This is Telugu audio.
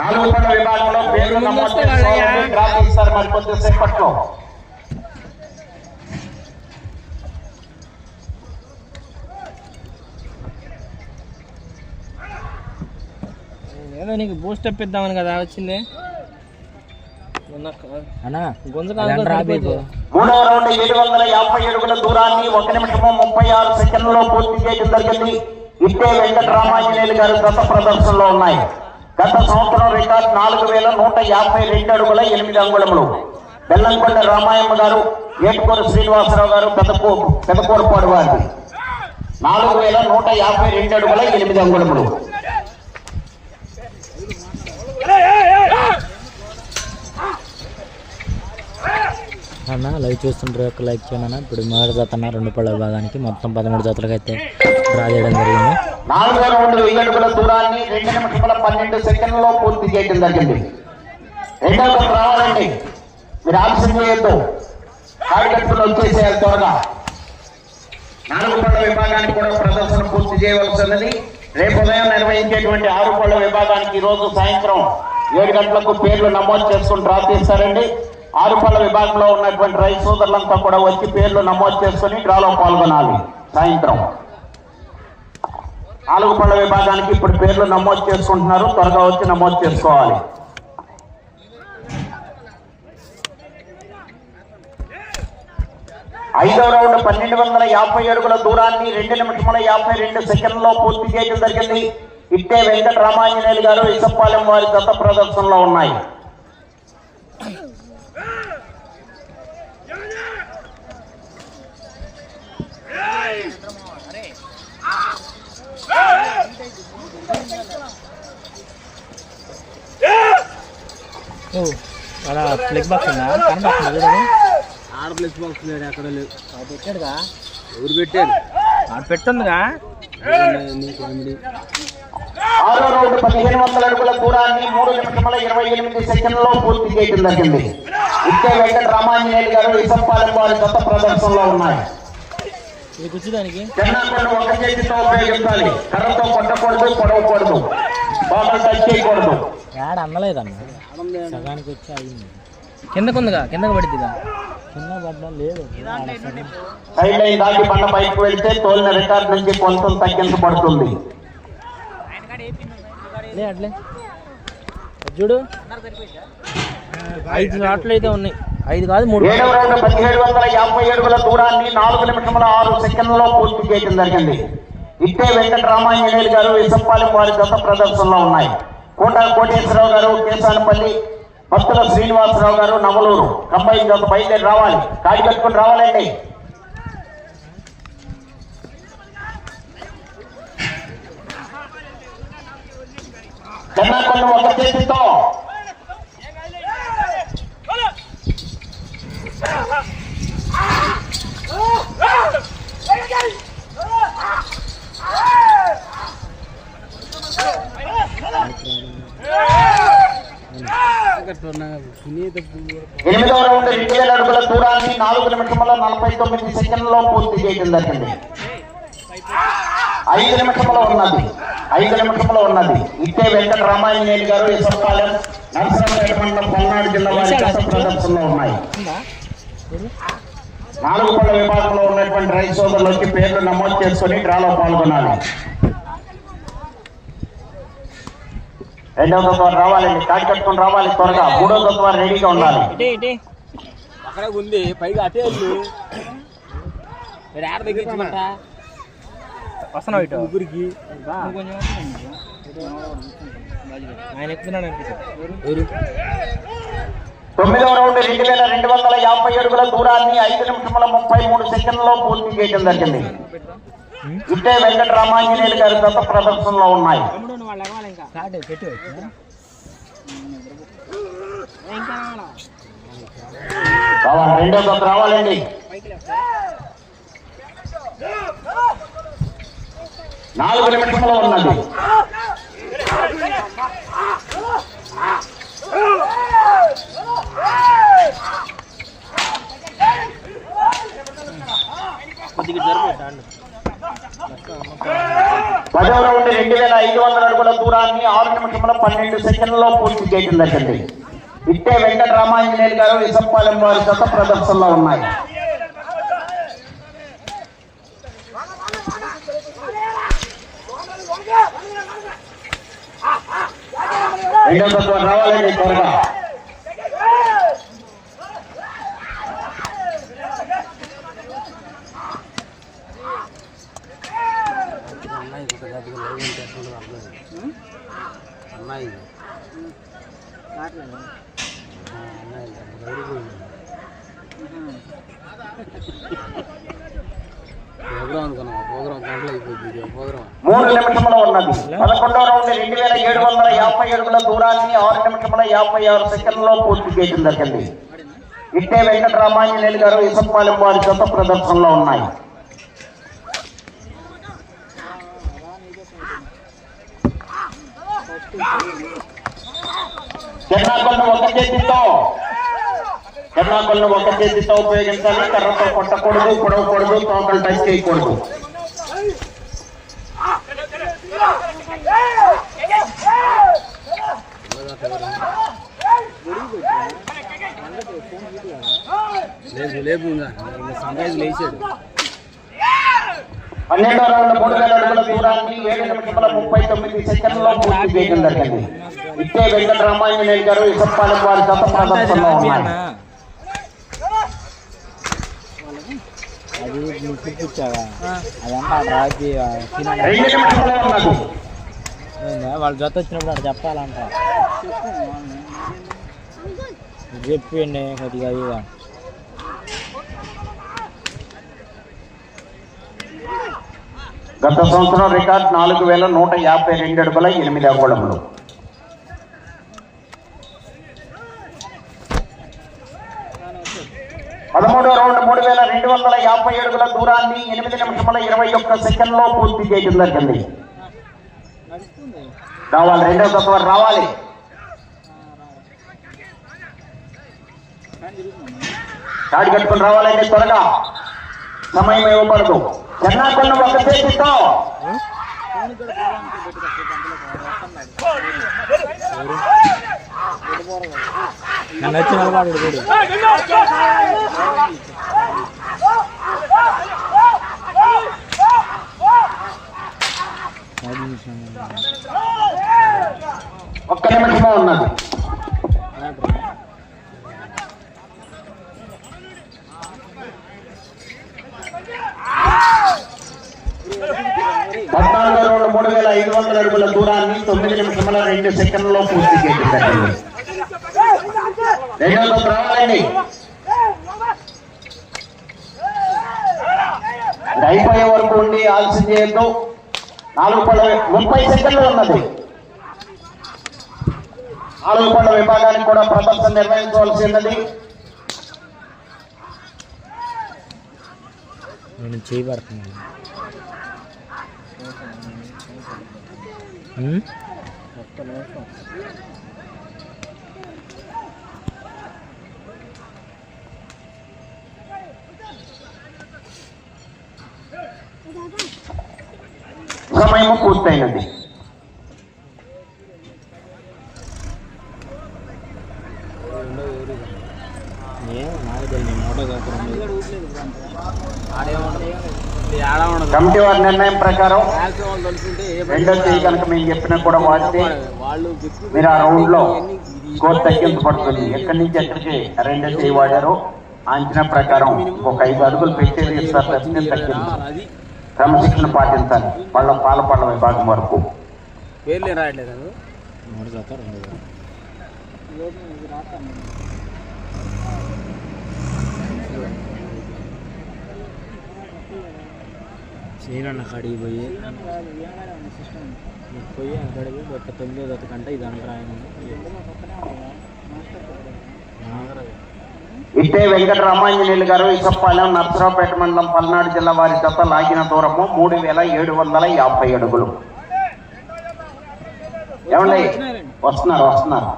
నాలుగు పళ్ళ విభాగంలో తీస్తారు మరి కొద్దిసేపట్లో ఏదో నీకు బూస్ట్ అప్ ఇద్దామని కదా వచ్చింది. మూడవ రౌండ్ ఏడు వందల యాభై అడుగుల దూరాన్ని ఒక నిమిషము ముప్పై ఆరు సెకండ్లలో పూర్తి చేయడం జరిగింది. ఇట్టే వెంకట రామాంజనేయులు గారు గత ప్రదర్శనలో ఉన్నాయి. గత సంవత్సరం రికార్డ్ నాలుగు వేల నూట యాభై రెండు అడుగుల ఎనిమిది అంగుళములు. బెల్లంకొండ రామాయమ్మ గారు ఏటుకూరు శ్రీనివాసరావు గారు పెదకూ పెదకూరపాడు వారి నాలుగు వేల నూట యాభై రెండు అడుగుల ఎనిమిది అంగుళములు. అన్న లైవ్ చూస్తుంటారు యొక్క లైక్ చేయను అన్న ఇప్పుడు మొదటి జత అన్న రెండు పళ్ళ భాగానికి మొత్తం పదమూడు జతలకు అయితే డ్రా చేయడం జరిగింది. నాలుగో రౌండ్ వెయ్యి అడుగుల దూరాన్ని రెండు నిమిషముల పన్నెండు సెకండ్లలో పూర్తి చేయడం జరిగింది. రెండవ రావాలండి. మీరు ఆలస్యం చేయొద్దు. కార్యకర్తలు వచ్చేసేయాలి త్వరగా. నాలుగు పళ్ళ విభాగానికి కూడా ప్రదర్శన పూర్తి చేయవలసినది. రేపు ఉదయం నిర్వహించేటువంటి ఆరు పళ్ళ విభాగానికి ఈ రోజు సాయంత్రం ఏడు గంటలకు పేర్లు నమోదు చేసుకుని డ్రా తీస్తారండి ఆరు పళ్ళ విభాగంలో ఉన్నటువంటి రైతు సోదరులంతా కూడా వచ్చి పేర్లు నమోదు చేసుకుని డ్రాలో పాల్గొనాలి. సాయంత్రం. నాలుగు పళ్ళ విభాగానికి ఇప్పుడు పేర్లు నమోదు చేసుకుంటున్నారు. త్వరగా వచ్చి నమోదు చేసుకోవాలి. ఐదవ రౌండ్ పన్నెండు వందల యాభై అడుగుల దూరాన్ని రెండు నిమిషముల యాభై రెండు సెకండ్లలో పూర్తి చేయడం జరిగింది. ఇట్టే వెంకట రామాంజనేయులు గారు ఇసప్పాలెం వారి గత ప్రదర్శనలో ఉన్నాయి. ప్లగ్ బాక్స్ ఉందా? చూడదు ఆడ ప్లస్ బాక్స్ లేడు అక్కడ లేవు అది పెట్టాడుగా ఎవరు పెట్టారు? ఆడ పెట్టుందిగా? ఆరో రౌండ్ పదిహేను వందల అడుగుల దూరాన్ని మూడు నిమిషముల ఇరవై ఎనిమిది సెకండ్లలో పూర్తి చేయడం జరిగింది. ఇట్టే వెంకట రామాంజనేయులు గారు ఇసప్పాలెం వారి గత ప్రదర్శనలో ఉన్నాయి ఇది కూర్చోదానికి చెన్నాకొండ ఒక చేతితో ఉపయోగించాలి. కర్రతో కొట్టకూడదు పొడవకూడదు. బాగా టచ్ చేయకూడదు. యాడ్ అందలేదన్న? సగానికి వచ్చి అయింది కిందకు ఉందిగా కిందకు పడిద్దిగా. చిన్న పడ్డా లేదు. సైడ్ లైన్ దాటి బయటకు వెళ్తే తోలిన రికార్డ్ నుంచి కొంచెం తగ్గించబడుతుంది. లే అట్లే. చూడు. ఐదు షాట్లు అయితే ఉన్నాయి. ఐదు కాదు మూడు. ఏడవ రౌండ్ పదిహేడు వందల యాభై అడుగుల దూరాన్ని నాలుగు నిమిషముల ఆరు సెకండ్లలో పూర్తి చేయడం జరిగింది. ఇట్టే వెంకట రామాంజనేయులు గారు ఇసప్పాలెం వారి గత ప్రదర్శనలో ఉన్నాయి. కోట కోటేశ్వరరావు గారు కేసానపల్లి భక్తుల శ్రీనివాసరావు గారు నవలూరు. కంబై బయలుదేరి రావాలి. కాడి కట్టుకుని రావాలండి. చెన్నాకొండ ఒక చేతితో. ఎనిమిదవ రౌండ్ రెండు వేల అడుగుల దూరాన్ని నాలుగు నిమిషముల నలభై తొమ్మిది సెకండ్లలో పూర్తి చేయడం జరిగింది. ఐదు నిమిషముల ఉన్నది. ఐదు నిమిషముల ఉన్నది. ఇట్టే వెంకట రామాయణ గారు ఇసప్పాలెం నరసరావుపేట మండలం పల్నాడు జిల్లా వారి గత ప్రదర్శనలో ఉన్నాయి. నాలుగు పళ్ళ విభాగంలో ఉన్నటువంటి రైతు సోదరులు వచ్చి పేర్లు నమోదు చేసుకుని డ్రాలో పాల్గొనాలి. రెండవ తత్వం రావాలండి కాడి కట్టుకుని రావాలి త్వరగా. మూడో తత్వం రెడీగా ఉండాలి. అక్కడే ఉంది పైగా అటే వస్తున్నావు ఇటు. ముగ్గురికి ఆయన ఎక్కుతున్నాడు తొమ్మిదవ రౌండ్ రెండు వేల రెండు వందల యాభై అడుగుల దూరాన్ని ఐదు నిమిషముల ముప్పై మూడు సెకండ్లలో పూర్తి చేయడం జరిగింది. ఇట్టే వెంకట రామాంజనేయులు గారి గత ప్రదర్శనలో ఉన్నాయి. కాటే పెట్టి వచ్చా కావాలి రెండో దశ రావాలండి. నాలుగు నిమిషంలో ఉన్నది. కొద్దిగా జరుపు పదవ రౌండ్ రెండు వేల ఐదు వందల అడుగుల దూరాన్ని ఆరు నిమిషంలో పన్నెండు సెకండ్లలో పూర్తి చేయడం జరిగింది. ఇట్టే వెంకట రామాంజనేయులు గారు ఇసంపాలెం వారి గత ప్రదర్శనలో ఉన్నాయి. రెండో రావాలండి త్వరగా. మూడు నిమిషముల ఉన్నది. పదకొండో రౌండ్ రెండు వేల ఏడు వందల యాభై అడుగుల దూరాన్ని ఆరు నిమిషముల యాభై ఆరు సెకండ్లలో పూర్తి చేయడం జరిగింది. ఇట్టే వెంకట గారు ఇసంపాలెం వారి జత ప్రదర్శనలో ఉన్నాయి. చెన్నాకొండ ఒక చేతితో. చెన్నాకొండ ఒక చేతితో ఉపయోగించాలి కర్రతో కొట్టకూడదు పొడవకూడదు తోకలు టచ్ చేయకూడదు. పన్నెండో రౌండ్ మూడు వేల అడుగుల దూరాన్ని ఏడు నిమిషముల ముప్పై తొమ్మిది సెకండ్లలో పూర్తి చేయడం జరిగింది. ఇట్టే వెంకట రామాంజనేయులు గారు ఇసప్పాలెం వారి జత ప్రదర్శనలో ఉన్నాయి చూపించావా అదంతా రాజీ వాళ్ళ జత వచ్చినప్పుడు అక్కడ చెప్పాలంట. చెప్పిండి కొద్దిగా ఇక గత సంవత్సరం రికార్డ్ నాలుగు వేల నూట యాభై రెండు అడుగుల ఎనిమిది అంగుళములు పదమూడో రౌండ్ మూడు వేల రెండు వందల యాభై అడుగుల దూరాన్ని ఎనిమిది నిమిషముల ఇరవై ఒక్క సెకండ్లో పూర్తి చేయడం జరిగింది. రావాలి రెండో తత్వం రావాలి. తాడి కట్టుకుని రావాలండి త్వరగా. సమయం ఇవ్వబడదు. చెన్నాకొండ ఒక చేతితో నన్ను చూడు. ఒక్క నిమిషమే ఉన్నది. పద్నాలుగో రౌండ్ మూడు వేల ఐదు వందల అడుగుల దూరాన్ని తొమ్మిది నిమిషముల రెండు సెకండ్లలో పూర్తి చేయడం జరిగింది రెండో రావాలండి అయిపోయే వరకు ఉండి ఆలస్యం చేయొద్దు. నాలుగు పళ్ళ ముప్పై సెకండ్లు ఉన్నది. నాలుగు పళ్ళ విభాగానికి కూడా ప్రదర్శన నిర్వహించవలసి ఉన్నది నేను చేయబడుతున్నాను. ఉమ్? సమయం పూర్తయినది ఏమో నాకు తెలియదు నేను మోటో కాకుండా ఆడేముండదు ఇది సమయము పూర్తయినది. కమిటీ వారి నిర్ణయం ప్రకారం రెండో తేదీ కనుక మేము చెప్పినా కూడా వాడితే మీరు ఆ రౌండ్లో స్కోర్ తగ్గించబడుతుంది ఎక్కడి నుంచి ఎక్కడికి రెండో తేదీ వాడారో అంచనా ప్రకారం ఒక ఐదు అడుగులు పెట్టేది ఇస్తారు తగ్గింది క్రమశిక్షణ పాటించాలి వాళ్ళ పాల పళ్ళ విభాగం వరకు పేర్లు ఏం రాయట్లేదు అది మూడు జత రెండు జత. శ్రీరన్న కాడికి పోయి పోయి అక్కడికి పోయి ఒక తొమ్మిదో జత కంటే ఇది అంతరాయం ఇట్టే వెంకట రామాంజనేయులు గారు ఇసప్పాలెం నర్సరావుపేట మండలం పల్నాడు జిల్లా వారి జత లాగిన దూరము మూడు వేల ఏడు వందల యాభై అడుగులు. ఏమండి? వస్తున్నారు వస్తున్నారు.